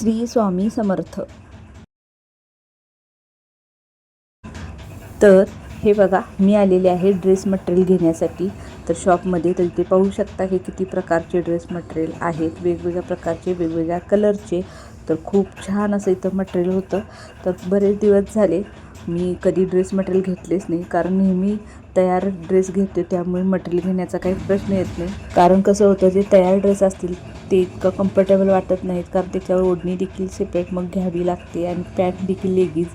श्री स्वामी समर्थ. तर हे बघा मी आलेले आहे ड्रेस मटेरियल घेण्यासाठी. तर शॉपमध्ये तर इथे पाहू शकता हे किती प्रकारचे ड्रेस मटेरियल आहेत. वेगवेगळ्या प्रकारचे वेगवेगळ्या कलरचे. तर खूप छान असं इथं मटेरियल होतं. तर बरेच दिवस झाले मी कधी ड्रेस मटेरियल घेतलेच नाही. कारण नेहमी तयार ड्रेस घेते त्यामुळे मटेरियल घेण्याचा काही प्रश्न येत नाही. कारण कसं होतं जे तयार ड्रेस असतील ते इतकं कम्फर्टेबल वाटत नाहीत. कारण त्याच्यावर ओढणी देखील सेपरेट मग घ्यावी लागते आणि पॅन्ट देखील लेगीज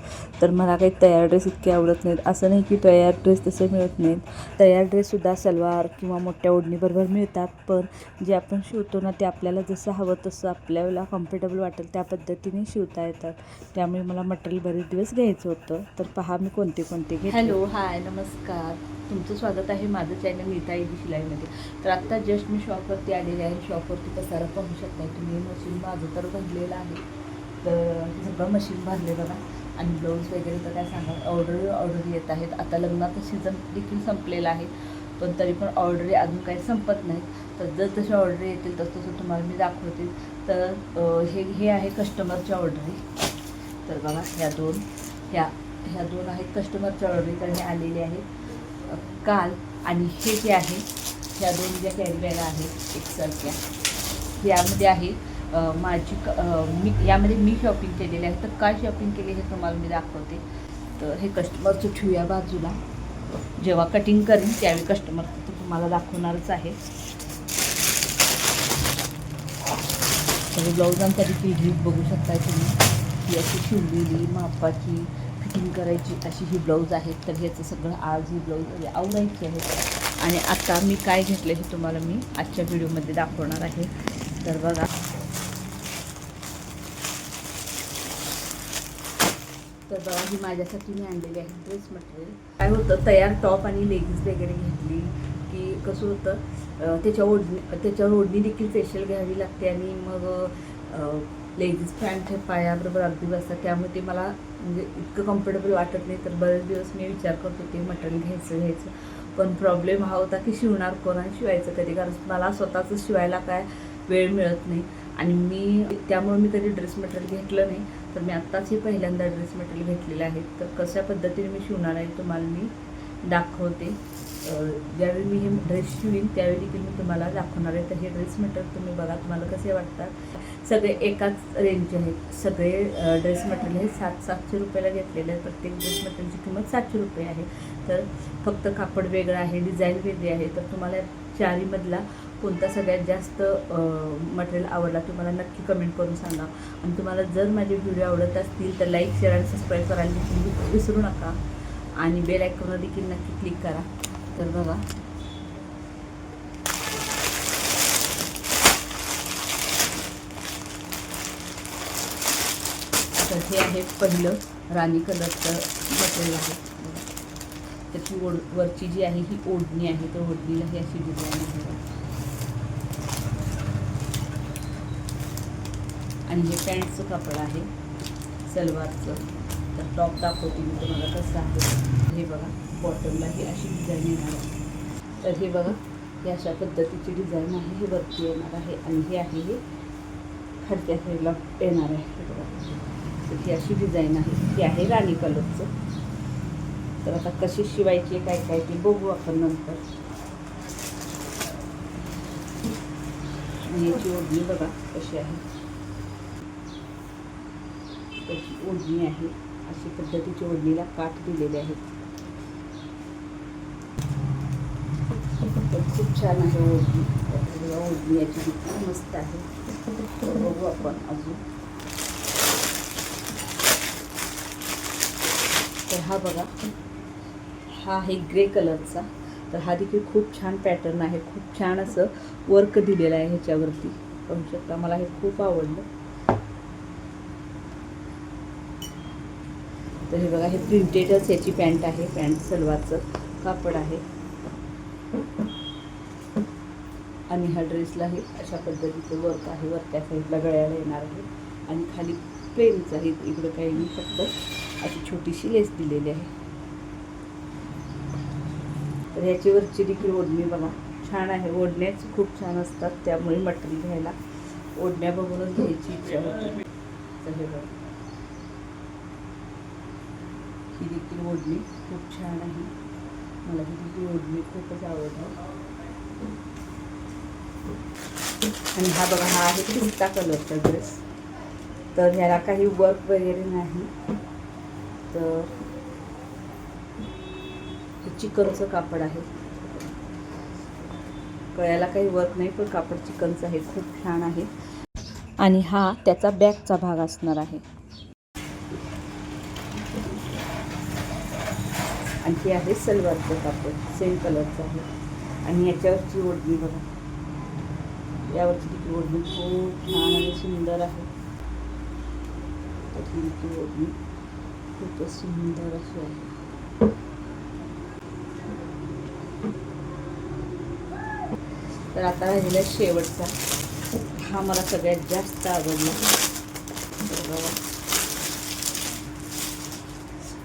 तर मला काही तयार ड्रेस इतके आवडत नाहीत. असं नाही की तयार ड्रेस तसे मिळत नाहीत. तयार ड्रेससुद्धा सलवार किंवा मोठ्या ओढणीबरोबर मिळतात. पण जे आपण शिवतो ना ते आपल्याला जसं हवं तसं आपल्याला कम्फर्टेबल वाटेल त्या पद्धतीने शिवता येतात त्यामुळे मला मटेरियल बरेच दिवस घ्यायचं होतं. तर पहा मी कोणते कोणते घे हॅलो हाय नमस्कार. तुमचं स्वागत आहे माझं चॅनल नीता इदी शिलाईमध्ये तर आत्ता जस्ट मी शॉपवरती आलेले आहे. शॉपवरती पसारा पाहू शकता तुम्ही. मशीन माझं तर भरलेलं आहे. तर सगळं मशीन भरले बघा. आणि ब्लाऊज वगैरे तर काय सांगा ऑर्डर ऑर्डर येत आहेत. आता लग्नाचं सीझन देखील संपलेलं आहे. पण तरी पण ऑर्डरी अजून काही संपत नाहीत तर जर तशा ऑर्डर येतील तसं तसं तुम्हाला मी दाखवते. तर हे हे आहे कस्टमरच्या ऑर्डरी तर बघा ह्या दोन ह्या ह्या दोन आहेत कस्टमरच्या ऑर्डरी करणे आलेली आलेले आहेत. काल आणि हे जे आहे ह्या दोन ज्या कॅरीबॅग आहेत एकसारख्या यामध्ये आहे माझी क- मी यामध्ये मी शॉपिंग केलेली आहे. तर काय शॉपिंग केली हे तुम्हाला मी दाखवते. तर हे कस्टमरचं ठेवूया बाजूला. जेव्हा कटिंग करीन त्यावेळी कस्टमर तुम्हाला दाखवणारच आहे. तर ब्लाऊजांसाठी देखील बघू शकता तुम्ही. ही अशी शिवलेली मापाची मॅचिंग करायची अशी ही ब्लाऊज आहेत तर ह्याचं सगळं आज ही ब्लाऊज म्हणजे आवडायची आहेत. आणि आता मी काय घेतलं हे तुम्हाला मी आजच्या व्हिडिओमध्ये दाखवणार आहे. तर बघा. तर बघा ही माझ्यासाठी मी आणलेली आहे ड्रेस मटेरियल काय होतं तयार टॉप आणि लेगिन्स वगैरे घेतली की कसं होतं त्याच्या ओढणी त्याच्यावर ओढणी देखील फेशियल घ्यावी लागते आणि मग लेगीज पॅन्ट हे पायाबरोबर अगदी बसतात. त्यामुळे ते मला म्हणजे इतकं कम्फर्टेबल वाटत नाही तर बरेच दिवस मी विचार करत होते मटण घ्यायचं घ्यायचं. पण प्रॉब्लेम हा होता की शिवणार कोण आणि शिवायचं कधी? कारण मला स्वतःचं शिवायला काय वेळ मिळत नाही. आणि मी त्यामुळे मी कधी ड्रेस मटेरियल घेतलं नाही. तर मी आत्ताच हे पहिल्यांदा ड्रेस मटेरियल घेतलेलं आहे. तर कशा पद्धतीने मी शिवणार आहे तुम्हाला मी दाखवते. ज्यावेळी मी हे ड्रेस शिवीन त्यावेळी देखील मी तुम्हाला दाखवणार आहे. तर हे ड्रेस मटेरियल तुम्ही बघा तुम्हाला कसे वाटतात? सगळे एकाच रेंजचे आहेत. सगळे ड्रेस मटेरियल हे सात सातशे रुपयाला घेतलेले आहेत. प्रत्येक ड्रेस मटेरियलची किंमत सातशे रुपये आहे. तर फक्त कापड वेगळं आहे डिझाईन वेगळी आहे. तर तुम्हाला चारीमधला कोणता सगळ्यात जास्त मटेरियल आवडला तुम्हाला नक्की कमेंट करून सांगा. आणि तुम्हाला जर माझे व्हिडिओ आवडत असतील तर लाईक शेअर आणि सबस्क्राईब करायला देखील विसरू नका. आणि बेल आयकॉनवर देखील नक्की क्लिक करा. तर बघा तर हे आहे पहिलं राणी कलरचं मटेरियल आहे. त्याची ओढ वरची जी आहे ही ओढणी आहे. तर ओढणीला ही अशी डिझाईन आहे. आणि हे पॅन्टचं कापड आहे सलवारचं. तर टॉप दाखवते मी तुम्हाला कसं आहे. हे बघा बॉटमला ही अशी डिझाईन येणार आहे. तर हे बघा हे अशा पद्धतीची डिझाईन आहे. हे वरती येणार आहे आणि हे आहे हे खालच्या साईडला येणार आहे. हे बघा. तर ही अशी डिझाईन आहे. ही आहे राणी कलरचं तर आता कशी शिवायची काय काय ती बघू आपण नंतर. याची ओढणी बघा कशी आहे. त्याची ओढणी आहे. अशी पद्धतीची ओढणीला काठ दिलेले आहेत. खूप छान आहे ओढणी. बघा, ओढणी याची मस्त आहे. बघू आपण अजून. तर हा बघा हा आहे ग्रे कलरचा. तर हा देखील खूप छान पॅटर्न आहे. खूप छान असं वर्क दिलेलं आहे ह्याच्यावरती. पाहू शकता मला हे खूप आवडलं. तर हे बघा हे प्रिंटेडच याची पॅन्ट आहे. पॅन्ट सलवारचं कापड आहे. आणि ह्या ड्रेसला हे अशा पद्धतीचं वर्क आहे. वर त्या साईडला गळ्याला येणार आहे. आणि खाली प्लेनचं आहे. इकडं काही नाही फक्त अशी छोटीशी लेस दिलेली आहे. तर ह्याच्यावरची देखील ओढणी बघा छान आहे. ओढण्याच खूप छान असतात त्यामुळे मटेरियल घ्यायला ओढण्या बघूनच घ्यायची इच्छा होती. तर हे बघा. ही देखील ओढणी खूप छान आहे. मला ही देखील ओढणी खूपच आवडली आणि हा बघा हा आहे पिस्ता कलरचा ड्रेस तर ह्याला काही वर्क वगैरे नाही. तर चिकनचं कापड आहे. कळ्याला काही वर्क नाही पण कापड चिकनचं आहे. खूप छान आहे. आणि हा त्याचा बॅकचा भाग असणार आहे. आणि हे आहे सलवारचं कापड सेम कलरचं आहे. आणि याच्यावरची ओढणी बघा. यावरची तिची ओढणी खूप छान आणि सुंदर आहे. ओढणी. खूपच सुंदर अशी आहे तर आता राहिलेला शेवटचा. हा मला सगळ्यात जास्त आवडला.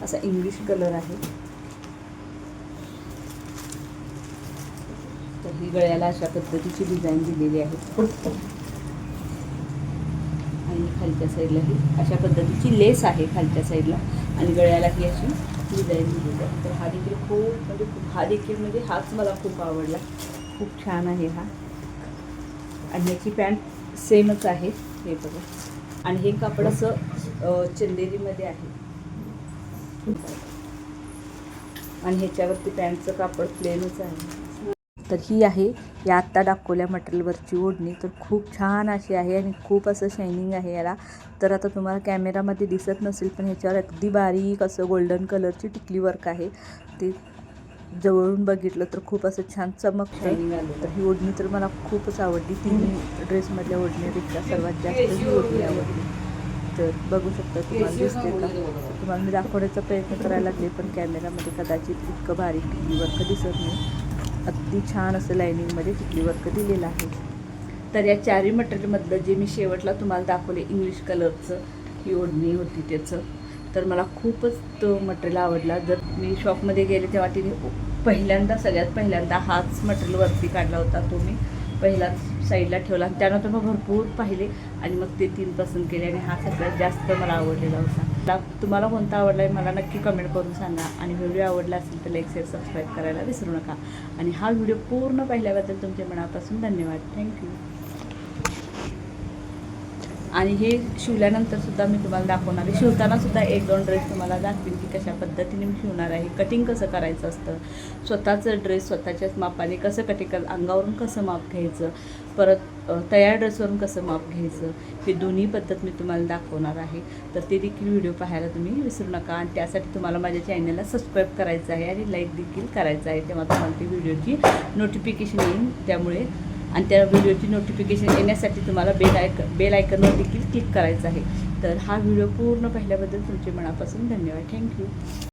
असा इंग्लिश कलर आहे. तर ही गळ्याला अशा पद्धतीची डिझाईन दिलेली आहे. आणि खालच्या साईडला ही अशा पद्धतीची लेस आहे खालच्या साईडला आणि गळ्याला ही अशी डिझाईन दिलेली आहे तर हा देखील खूप म्हणजे खूप हा देखील म्हणजे हाच मला खूप आवडला. खूप छान आहे हा. आणि याची पॅन्ट सेमच आहे हे बघा. आणि हे कापड असं चंदेरीमध्ये आहे. आणि ह्याच्यावरती पॅन्टचं कापड प्लेनच आहे. तर ही आहे. या आत्ता दाखवल्या मटेरियलवरची ओढणी. तर खूप छान अशी आहे आणि खूप असं शायनिंग आहे याला. तर आता तुम्हाला कॅमेरामध्ये दिसत नसेल पण ह्याच्यावर अगदी बारीक असं गोल्डन कलरची टिकली वर्क आहे. ते जवळून बघितलं तर खूप असं छान चमक शायनिंग आलं तर ही ओढणी तर मला खूपच आवडली. तिन्ही ड्रेसमधल्या ओढणीपेक्षा सर्वात जास्त ही ओढणी आवडली. तर बघू शकता तुम्हाला दिसते का? तुम्हाला मी दाखवण्याचा प्रयत्न करायला लागले पण कॅमेरामध्ये कदाचित इतकं बारीक टिकली वर्क दिसत नाही. अगदी छान असं लायनिंगमध्ये टिकली वर्क दिलेलं आहे. तर या चारही मटेरियलमधलं जे मी शेवटला तुम्हाला दाखवले इंग्लिश कलरचं ही ओढणी होती त्याचं. तर मला खूपच तो मटेरियल आवडला. जर मी शॉपमध्ये गेले तेव्हा तिने पहिल्यांदा सगळ्यात पहिल्यांदा हाच मटेरियल वरती काढला होता तो मी. पहिला साईडला ठेवला. आणि त्यानंतर मग भरपूर पाहिले आणि मग ते तीन पसंत केले आणि हा सगळ्यात जास्त मला आवडलेला होता. तुम्हाला कोणता आवडला आहे मला नक्की कमेंट करून सांगा. आणि व्हिडिओ आवडला असेल तर लाईक शेअर सबस्क्राईब करायला विसरू नका. आणि हा व्हिडिओ पूर्ण पाहिल्याबद्दल तुमच्या मनापासून धन्यवाद. थँक्यू आणि हे शिवल्यानंतर सुद्धा मी तुम्हाला दाखवणार आहे. शिवताना सुद्धा एक दोन ड्रेस तुम्हाला दाखवीन की कशा पद्धतीने मी शिवणार आहे. कटिंग कसं करायचं असतं? स्वतःचं ड्रेस स्वतःच्याच मापाने कसं कटिंग कर अंगावरून कसं माप घ्यायचं? परत तयार ड्रेसवरून कसं माप घ्यायचं हे दोन्ही पद्धत मी तुम्हाला दाखवणार आहे. तर ते देखील व्हिडिओ पाहायला तुम्ही विसरू नका आणि त्यासाठी तुम्हाला माझ्या चॅनलला सबस्क्राईब करायचं आहे आणि लाईक देखील करायचं आहे. तेव्हा तुम्हाला ती व्हिडिओची नोटिफिकेशन येईल त्यामुळे आणि त्या व्हिडिओची नोटिफिकेशन येण्यासाठी तुम्हाला बेल आयक बेल आयकनवर देखील क्लिक करायचं आहे. तर हा व्हिडिओ पूर्ण पाहिल्याबद्दल तुमचे मनापासून धन्यवाद. थँक्यू